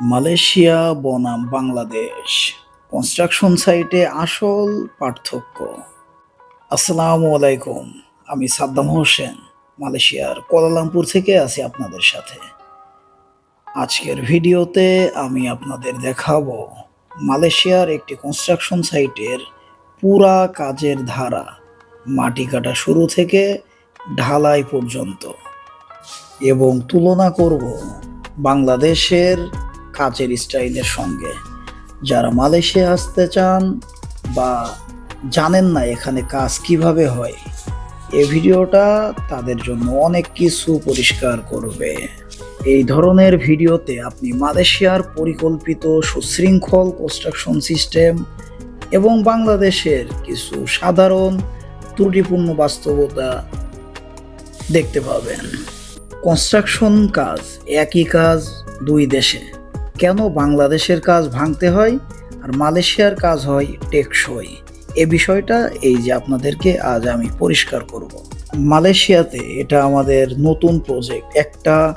Malaysia, বনাম, Bangladesh. Construction সাইটে আসল পার্থক্য। আসসালামু আলাইকুম, আমি সাদ্দাম হোসেন, মালয়েশিয়ার কোয়ালালামপুর থেকে আছি আপনাদের সাথে। আজকের ভিডিওতে আমি আপনাদের দেখাবো মালয়েশিয়ার একটি কনস্ট্রাকশন সাইটের পুরা কাজের ধারা। মাটি কাটা শুরু থেকে ঢালাই পর্যন্ত। এবং তুলনা করব বাংলাদেশের কাজের স্টাইলের সঙ্গে। যারা মালয়েশিয়া আসতে চান বা জানেন না এখানে কাজ কীভাবে হয়, এই ভিডিওটা তাদের জন্য অনেক কিছু পরিষ্কার করবে। এই ধরনের ভিডিওতে আপনি মালয়েশিয়ার পরিকল্পিত সুশৃঙ্খল কনস্ট্রাকশন সিস্টেম এবং বাংলাদেশের কিছু সাধারণ ত্রুটিপূর্ণ বাস্তবতা দেখতে পাবেন। কনস্ট্রাকশন কাজ একই কাজ দুই দেশে। কেন বাংলাদেশের কাজ ভাঙতে হয় আর মালয়েশিয়ার কাজ হয় টেকসই? এ বিষয়টা এই যে আপনাদেরকে আজ আমি পরিষ্কার করব। মালয়েশিয়াতে এটা আমাদের নতুন প্রজেক্ট একটা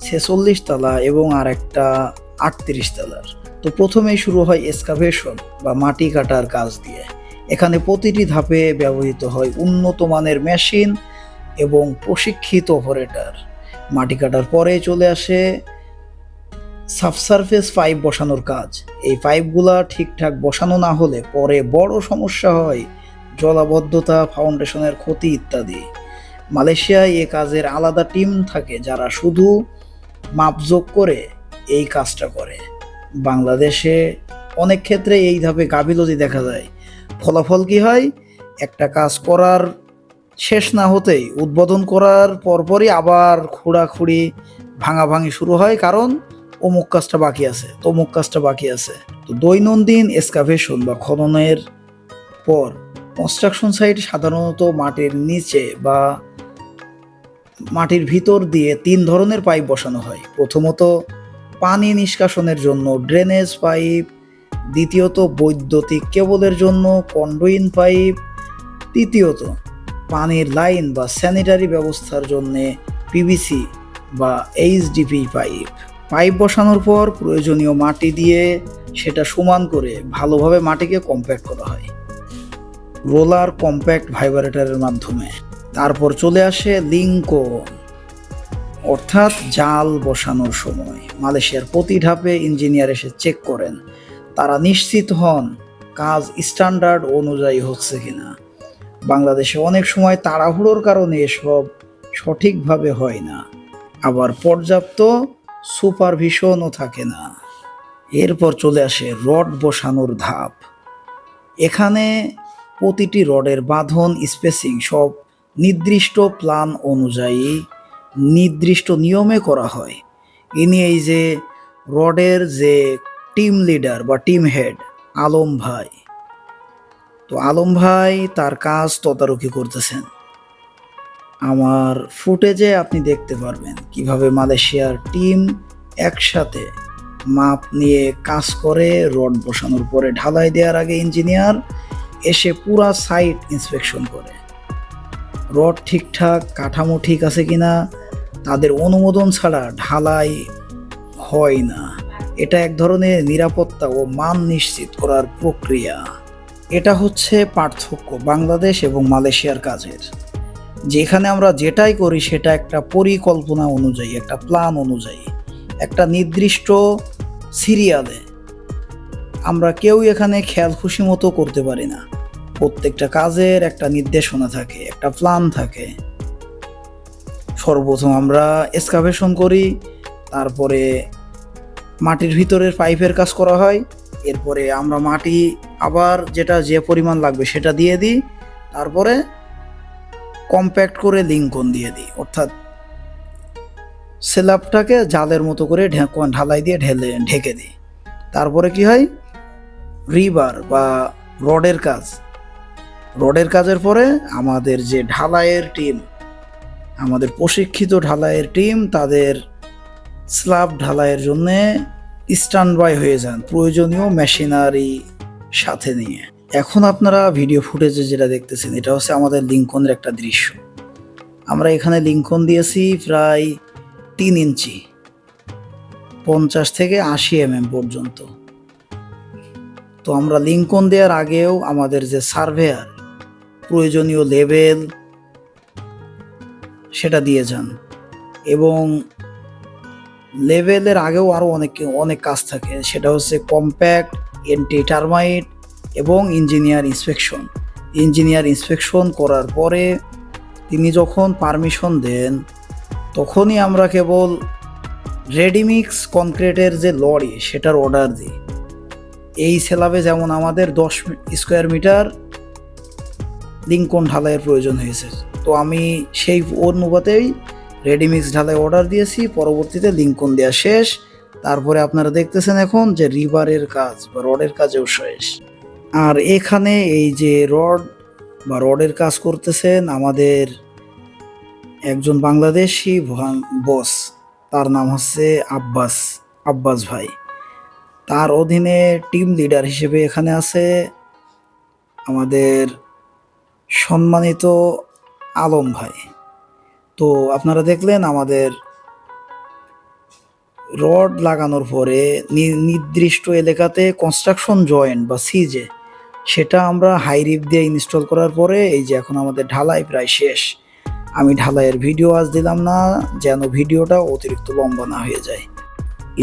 ছেচল্লিশ তালা এবং আর একটা আটত্রিশ তালার। তো প্রথমেই শুরু হয় এসকাভেশন বা মাটি কাটার কাজ দিয়ে। এখানে প্রতিটি ধাপে ব্যবহৃত হয় উন্নত মানের মেশিন এবং প্রশিক্ষিত অপারেটর মাটি কাটার পরে চলে আসে সাবসারফেস পাইপ বসানোর কাজ। এই পাইপগুলা ঠিকঠাক বসানো না হলে পরে বড় সমস্যা হয়, জলাবদ্ধতা, ফাউন্ডেশনের ক্ষতি ইত্যাদি। মালয়েশিয়ায় এ কাজের আলাদা টিম থাকে যারা শুধু মাপযোগ করে এই কাজটা করে। বাংলাদেশে অনেক ক্ষেত্রে এই ধাপে গাফিলতি দেখা যায়। ফলাফল কি হয়? একটা কাজ করার শেষ না হতেই উদ্বোধন করার পরপরই আবার খোঁড়াখুড়ি, ভাঙাভাঙি শুরু হয়। কারণ অমুক কাজটা বাকি আছে, তমুক কাজটা বাকি আছে। তো দৈনন্দিন এসকাভেশন বা খননের পর কনস্ট্রাকশন সাইট সাধারণত মাটির নিচে বা মাটির ভিতর দিয়ে তিন ধরনের পাইপ বসানো হয়। প্রথমত পানি নিষ্কাশনের জন্য ড্রেনেজ পাইপ দ্বিতীয়ত বৈদ্যুতিক কেবলের জন্য কন্ডুইন পাইপ তৃতীয়ত পানির লাইন বা স্যানিটারি ব্যবস্থার জন্য পিভিসি বা এইচডিপি পাইপ পাইপ বসানোর পর প্রয়োজনীয় মাটি দিয়ে সেটা সমান করে ভালোভাবে মাটিকে কম্প্যাক্ট করা হয়। রোলার কম্প্যাক্ট ভাইব্রেটরের মাধ্যমে। তারপর চলে আসে লিঙ্কো অর্থাৎ জাল বসানোর সময়। মালয়েশিয়ার প্রতি ধাপে ইঞ্জিনিয়ার এসে চেক করেন, তারা নিশ্চিত হন কাজ স্ট্যান্ডার্ড অনুযায়ী হচ্ছে কিনা। বাংলাদেশে অনেক সময় তাড়াহুড়োর কারণে এসব সঠিকভাবে হয় না। আবার পর্যাপ্ত সুপারভিশনও থাকে না। এরপর চলে আসে রড বসানোর ধাপ। এখানে প্রতিটি রডের বাঁধন, স্পেসিং সব নির্দিষ্ট প্ল্যান অনুযায়ী নির্দিষ্ট নিয়মে করা হয়। ইনি এই যে রডের যে টিম লিডার বা টিম হেড, আলম ভাই। তো আলম ভাই তার কাজ তদারকি করতেছেন। আমার ফুটেজে আপনি দেখতে পারবেন কীভাবে মালয়েশিয়ার টিম একসাথে মাপ নিয়ে কাজ করে, রড বসানোর পরে ঢালাই দেওয়ার আগে ইঞ্জিনিয়ার এসে পুরা সাইট ইন্সপেকশন করে। রড ঠিকঠাক, কাঠামো ঠিক আছে কি না তাদের অনুমোদন ছাড়া ঢালাই হয় না। এটা এক ধরনের নিরাপত্তা ও মান নিশ্চিত করার প্রক্রিয়া। এটা হচ্ছে পার্থক্য বাংলাদেশ এবং মালয়েশিয়ার কাজের। যেখানে আমরা যেটাই করি সেটা একটা পরিকল্পনা অনুযায়ী, একটা প্ল্যান অনুযায়ী, একটা নির্দিষ্ট সিরিয়ালে আমরা কেউ এখানে খেয়াল খুশি মতো করতে পারি না। প্রত্যেকটা কাজের একটা নির্দেশনা থাকে, একটা প্ল্যান থাকে। সর্বপ্রথম আমরা এসকাভেশন করি, তারপরে মাটির ভিতরের পাইপের কাজ করা হয়, এরপরে আমরা মাটি আবার যেটা যে পরিমাণ লাগবে সেটা দিয়ে দিই, তারপরে কম্প্যাক্ট করে লিঙ্কন দিয়ে দিই, অর্থাৎ সেলাপটাকে জালের মতো করে ঢালাই দিয়ে ঢেলে, ঢেকে দিই। তারপরে কি হয়? রিবার বা রডের কাজ। রডের কাজের পরে আমাদের যে ঢালাইয়ের টিম, আমাদের প্রশিক্ষিত ঢালাইয়ের টিম, তাদের স্ল্যাব ঢালাইয়ের জন্যে স্ট্যান্ড বাই হয়ে যান প্রয়োজনীয় মেশিনারি সাথে নিয়ে। এখন আপনারা ভিডিও ফুটেজে যেটা দেখতেছেন, এটা হচ্ছে আমাদের লিঙ্কনের একটা দৃশ্য। আমরা এখানে লিঙ্কন দিয়েছি প্রায় তিন ইঞ্চি, পঞ্চাশ থেকে আশি এমএম পর্যন্ত। তো আমরা লিঙ্কন দেওয়ার আগেও আমাদের যে সার্ভেয়ার, প্রয়োজনীয় লেভেল সেটা দিয়ে যান। এবং লেভেলের আগেও আরও অনেক অনেক কাজ থাকে। সেটা হচ্ছে কম্প্যাক্ট, এন্টি টার্মাইট এবং ইঞ্জিনিয়ার ইন্সপেকশন। ইঞ্জিনিয়ার ইন্সপেকশন করার পরে তিনি যখন পারমিশন দেন, তখনই আমরা কেবল রেডিমিক্স কনক্রিটের যে লরি, সেটার অর্ডার দিই। এই সেলাবে যেমন আমাদের দশ স্কোয়ার মিটার লিঙ্কন ঢালাইয়ের প্রয়োজন হয়েছে। তো আমি সেই অনুপাতেই রেডিমিক্স ঢালাই অর্ডার দিয়েছি, পরবর্তীতে লিঙ্কন দেওয়া শেষ। তারপরে আপনারা দেখতেছেন এখন যে রিবারের কাজ বা রডের কাজেও শেষ। আর এখানে এই যে রড বা রডের কাজ করতেছেন আমাদের একজন বাংলাদেশি বস। তার নাম হচ্ছে আব্বাস আব্বাস ভাই। তার অধীনে টিম লিডার হিসেবে এখানে আছে আমাদের সম্মানিত আলম ভাই। তো আপনারা দেখলেন আমাদের রড লাগানোর পরে নির্দিষ্ট এলাকাতে কনস্ট্রাকশন জয়েন্ট বা সিজে সেটা আমরা হাই রিপ দিয়ে ইনস্টল করার পরে এই যে এখন আমাদের ঢালাই প্রায় শেষ। আমি ঢালাইয়ের ভিডিও আজ দিলাম না, যেন ভিডিওটা অতিরিক্ত লম্বা না হয়ে যায়।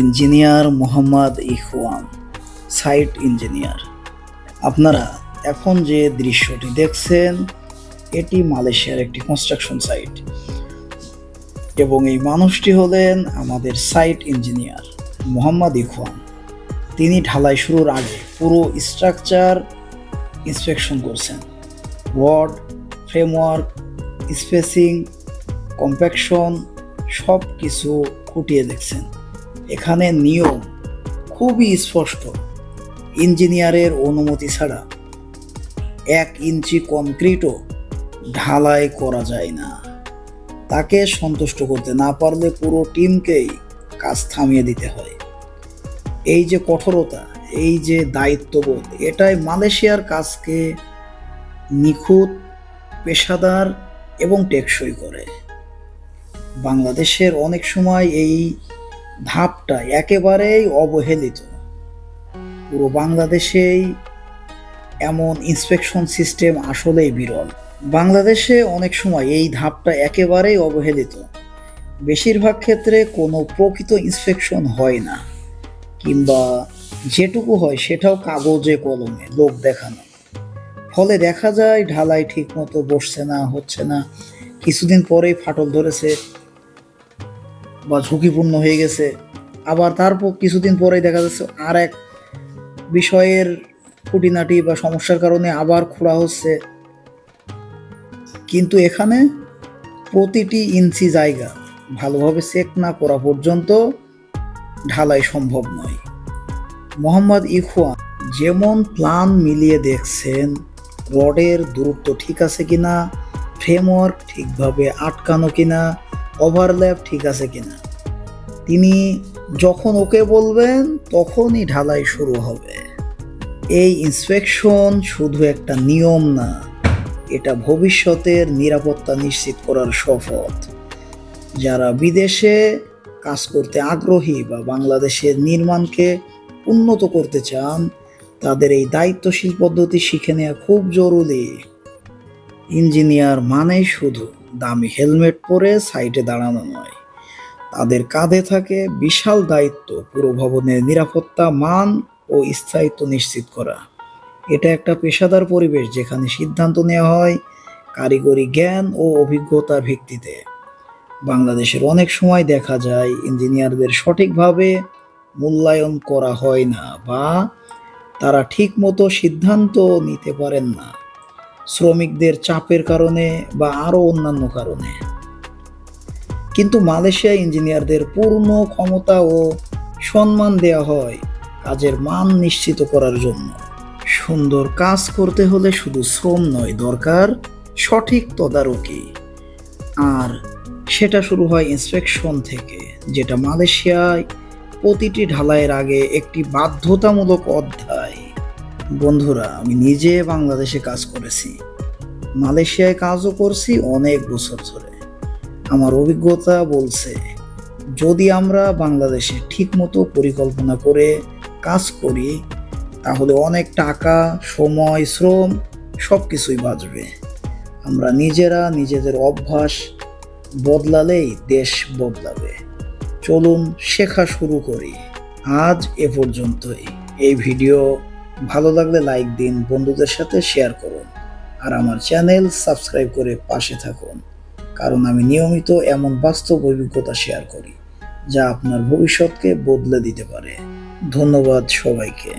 Engineer Mohammad Ikhwan site engineer আপনারা এখন যে দৃশ্যটি দেখছেন, এটি মালয়েশিয়ার একটি কনস্ট্রাকশন সাইট এবং এই মানুষটি হলেন আমাদের সাইট ইঞ্জিনিয়ার মোহাম্মদ ইখওয়ান। তিনি ঢালাই শুরুর আগে পুরো স্ট্রাকচার ইন্সপেকশন করছেন। ওয়ার্ড, ফ্রেমওয়ার্ক, স্পেসিং, কম্প্যাকশন সব কিছু খুঁটিয়ে দেখছেন। এখানে নিয়ম খুবই স্পষ্ট। ইঞ্জিনিয়ারের অনুমতি ছাড়া এক ইঞ্চি কনক্রিটও ঢালাই করা যায় না। তাকে সন্তুষ্ট করতে না পারলে পুরো টিমকেই কাজ থামিয়ে দিতে হয়। এই যে কঠোরতা এই যে দায়িত্ববোধ, এটাই মালয়েশিয়ার কাজকে নিখুঁত, পেশাদার এবং টেকসই করে। বাংলাদেশের অনেক সময় এই ধাপটা একেবারেই অবহেলিত। পুরো বাংলাদেশেই এমন ইন্সপেকশন সিস্টেম আসলেই বিরল। বাংলাদেশে অনেক সময় এই ধাপটা একেবারেই অবহেলিত। বেশিরভাগ ক্ষেত্রে কোনো প্রকৃত ইন্সপেকশন হয় না, কিংবা যেটুকু হয় সেটাও কাগজে, কলমে লোক দেখানো। ফলে দেখা যায় ঢালাই ঠিক মতো বসছে না, হচ্ছে না। কিছুদিন পরেই ফাটল ধরেছে বা ঝুঁকিপূর্ণ হয়ে গেছে। আবার তারপর কিছুদিন পরেই দেখা যাচ্ছে আর এক বিষয়ের খুঁটিনাটি বা সমস্যার কারণে আবার খোঁড়া হচ্ছে। কিন্তু এখানে প্রতিটি ইঞ্চি জায়গা ভালোভাবে চেক না করা পর্যন্ত ঢালাই সম্ভব নয়। মোহাম্মদ ইখওয়ান, যেমন প্ল্যান মিলিয়ে দেখছেন, রডের দূরত্ব ঠিক আছে কিনা, ফ্রেমওয়ার্ক ঠিকভাবে আটকানো কিনা, ওভারল্যাপ ঠিক আছে কিনা। তিনি যখন ওকে বলবেন, তখনই ঢালাই শুরু হবে। এই ইন্সপেকশন শুধু একটা নিয়ম না, এটা ভবিষ্যতের নিরাপত্তা নিশ্চিত করার শপথ। যারা বিদেশে কাজ করতে আগ্রহী বা বাংলাদেশের নির্মাণকে উন্নত করতে চান, তাদের এই দায়িত্বশীল পদ্ধতি শিখে নেওয়া খুব জরুরি। ইঞ্জিনিয়ার মানেই শুধু দামি হেলমেট পরে সাইটে দাঁড়ানো নয়, তাদের কাঁধে থাকে বিশাল দায়িত্ব পুরো ভবনের নিরাপত্তা, মান ও স্থায়িত্ব নিশ্চিত করা। এটা একটা পেশাদার পরিবেশ যেখানে সিদ্ধান্ত নেওয়া হয় কারিগরি জ্ঞান ও অভিজ্ঞতার ভিত্তিতে। বাংলাদেশের অনেক সময় দেখা যায় ইঞ্জিনিয়ারদের সঠিকভাবে মূল্যায়ন করা হয় না বা তারা ঠিকমতো সিদ্ধান্ত নিতে পারেন না। শ্রমিকদের চাপের কারণে বা আরও অন্যান্য কারণে। কিন্তু মালয়েশিয়া ইঞ্জিনিয়ারদের পূর্ণ ক্ষমতা ও সম্মান দেওয়া হয় কাজের মান নিশ্চিত করার জন্য। সুন্দর কাজ করতে হলে শুধু শ্রম নয়, দরকার সঠিক তদারকি। আর সেটা শুরু হয় ইন্সপেকশন থেকে, যেটা মালয়েশিয়ায় প্রতিটি ঢালাইয়ের আগে একটি বাধ্যতামূলক অধ্যায়। বন্ধুরা, আমি নিজে বাংলাদেশে কাজ করেছি। মালয়েশিয়ায় কাজও করছি অনেক বছর ধরে। আমার অভিজ্ঞতা বলছে, যদি আমরা বাংলাদেশে ঠিকমতো পরিকল্পনা করে কাজ করি, তাহলে অনেক টাকা, সময়, শ্রম সব কিছুই বাঁচবে। আমরা নিজেরা নিজেদের অভ্যাস বদলালেই দেশ বদলাবে। চলুন শেখা শুরু করি। আজ এ পর্যন্তই। এই ভিডিও ভালো লাগলে লাইক দিন, বন্ধুদের সাথে শেয়ার করুন, আর আমার চ্যানেল সাবস্ক্রাইব করে পাশে থাকুন, কারণ আমি নিয়মিত এমন বাস্তব অভিজ্ঞতা শেয়ার করি, যা আপনার ভবিষ্যৎকে বদলে দিতে পারে। ধন্যবাদ সবাইকে।